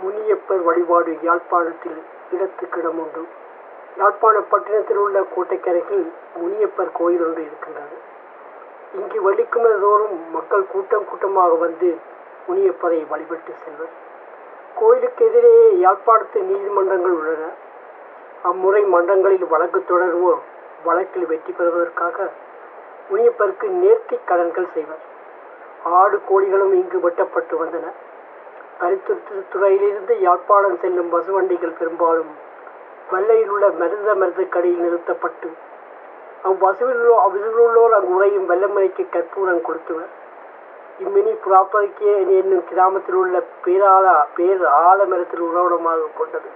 முனியப்பர் வழிபாடு யாழ்ப்பாணத்தில் இடத்துக்கிடம் உண்டு. யாழ்ப்பாண பட்டினத்தில் உள்ள கோட்டைக்கரையில் முனியப்பர் கோயில் ஒன்று இருக்கின்றது. இங்கு வெள்ளிக்கிழமை தோறும் மக்கள் கூட்டம் கூட்டமாக வந்து முனியப்பரை வழிபட்டு செல்வர். கோயிலுக்கு எதிரே யாழ்ப்பாணத்து நீதிமன்றங்கள் உள்ளன. அம்முறை மன்றங்களில் வழக்கு தொடர்வோர் வழக்கில் வெற்றி பெறுவதற்காக முனியப்பருக்கு நேர்த்தி கடன்கள் செய்வர். ஆடு கோழிகளும் இங்கு வெட்டப்பட்டு வந்தன. பரிசுத்துறையிலிருந்து யாழ்ப்பாணம் செல்லும் பசு வண்டிகள் பெரும்பாலும் வெள்ளையில் உள்ள மருத மருதக்கடியில் நிறுத்தப்பட்டு அவ்வசுவில் அவசுகளுள்ளோர் அங்கு உறையும் வெள்ளமலைக்கு கற்பூரம் கொடுத்துவர் இம்மினி புறாப்பதிக்கே என்னும் கிராமத்தில் உள்ள பேராலா பேர் ஆலமரத்தில் உறவிடமாக கொண்டது.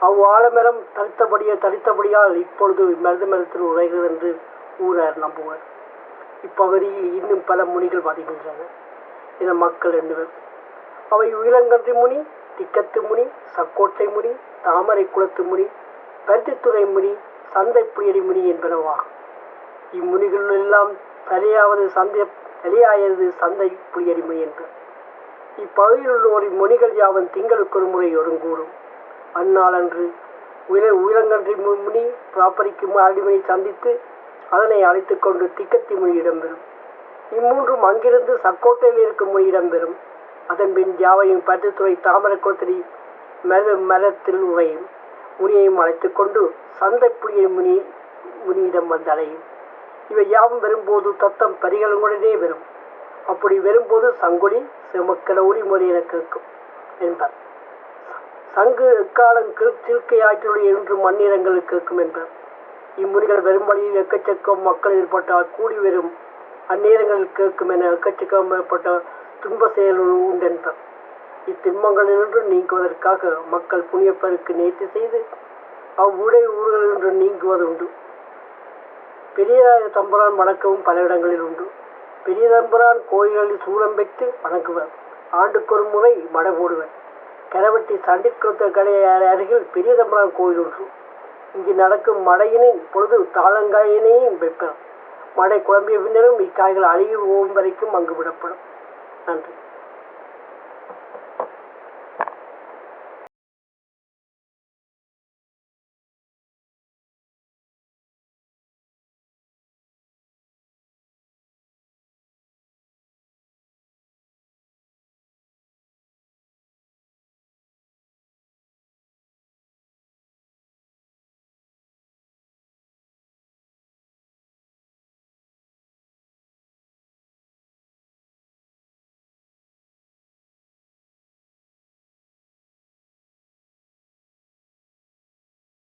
அவ் ஆலமரம் தளித்தபடியே தளித்தபடியால் இப்பொழுது மருத மரத்தில் உரைகிறது என்று ஊரார் நம்புவர். இப்பகுதியில் இன்னும் பல முனிகள் வருகின்றன என மக்கள் எண்ணுவர். அவை உயிலங்கன்றி முனி திக்கத்து முனி சக்கோட்டை முனி தாமரை குளத்து முனி பருத்தித்துறை முனி சந்தை புயடி முனி என்பனவாகும் இம்முனிகள் எல்லாம் தலையாவது சந்தை தலையாயது சந்தை புயடி முனி என்று. இப்பகுதியில் உள்ளோரின் இம்முனிகள் யாவன் திங்களுக்கு ஒரு முறை ஒருங்கூடும். அந்நாளன்று உயிரை உயிரங்கன்றி முனி பிராப்பரிக்கு அடிமையை சந்தித்து அதனை அழைத்து கொண்டு திக்கத்தி மொழி இடம்பெறும். இம்மூன்றும் அங்கிருந்து சக்கோட்டையில் இருக்கும் மொழி இடம்பெறும். அதன் பின் யாவையும் பட்டுத்துறை தாமரக்கோத்திரி மர மரத்தில் உரையும் முனியையும் அழைத்து கொண்டு சந்தை புளிய முனி முனியிடம் வந்தடையும் இவை யாவும் வரும்போது தத்தம் பரிகளுடனே வரும். அப்படி வரும்போது சங்குலி செமக்கல ஒளி மொழி என கேட்கும் என்பார். சங்கு எக்காலம் சில்கை ஆற்றிலுடைய என்று மண்ணிறங்கள் கேட்கும் என்பார். இம்முனிகள் வரும் வழியில் எக்கச்சக்கம் மக்கள் ஏற்பட்டால் கூடி வரும் அந்நேரங்களில் கேட்கும் என எக்கச்சக்கம் ஏற்பட்ட துன்ப செயல் உண்டென்பர் இத்தின்பங்களினின்று நீங்குவதற்காக மக்கள் புனியப்பருக்கு நேர்த்தி செய்து அவ்வுடை ஊர்களினின்று நீங்குவது உண்டு. பெரிய தம்பரான் வணக்கவும் பல இடங்களில் உண்டு. பெரிய தம்பரான் கோயில்களில் சூளம் வைத்து வணங்குவர். ஆண்டுக்கொரு முறை மடை போடுவர். கரவட்டி சண்டிக்குளத்த கடை அருகில் பெரிய தம்பரான் கோயில் ஒன்று இங்கு நடக்கும் மடையினின் பொழுது தாளங்காயினையும் வைப்பர். மடை குழம்பிய பின்னரும் இக்காய்கள் அழுகி போகும் வரைக்கும் அங்கு விடப்படும். something.